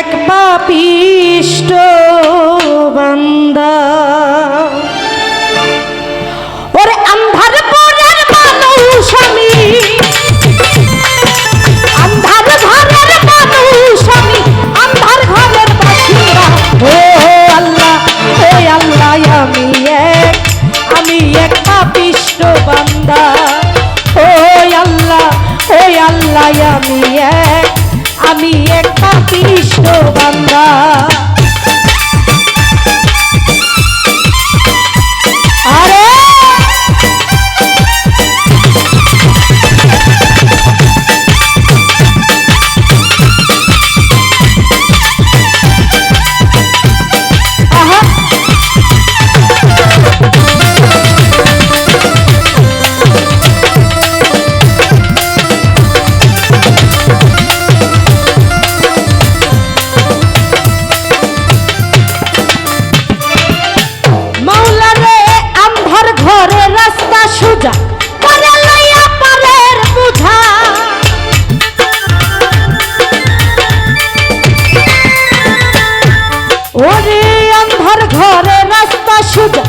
এক পাপিষ্ট বান্দা। i sugar.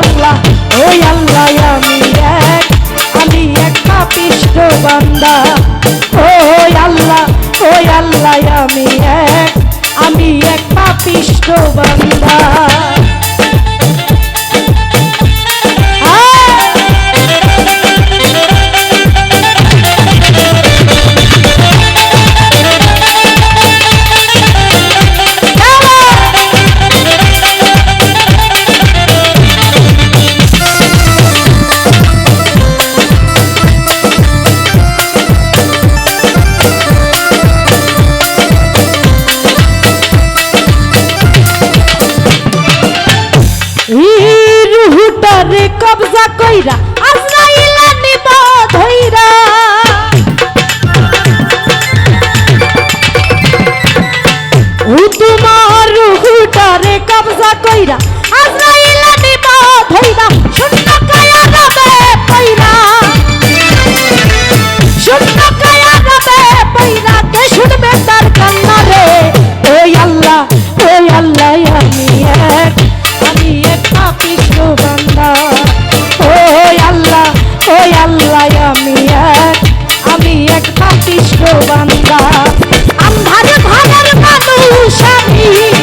আল্লাহ ওই আল্লাহ, আমি এক আমি এক পাপিষ্ট বান্দা। ওই আল্লাহ ওই আল্লাহ, আমি এক আমি এক পাপিষ্ট বান্দা। কইরা থাকিস বান্দা। আন্ধারে ঘরের কাদু স্বামী।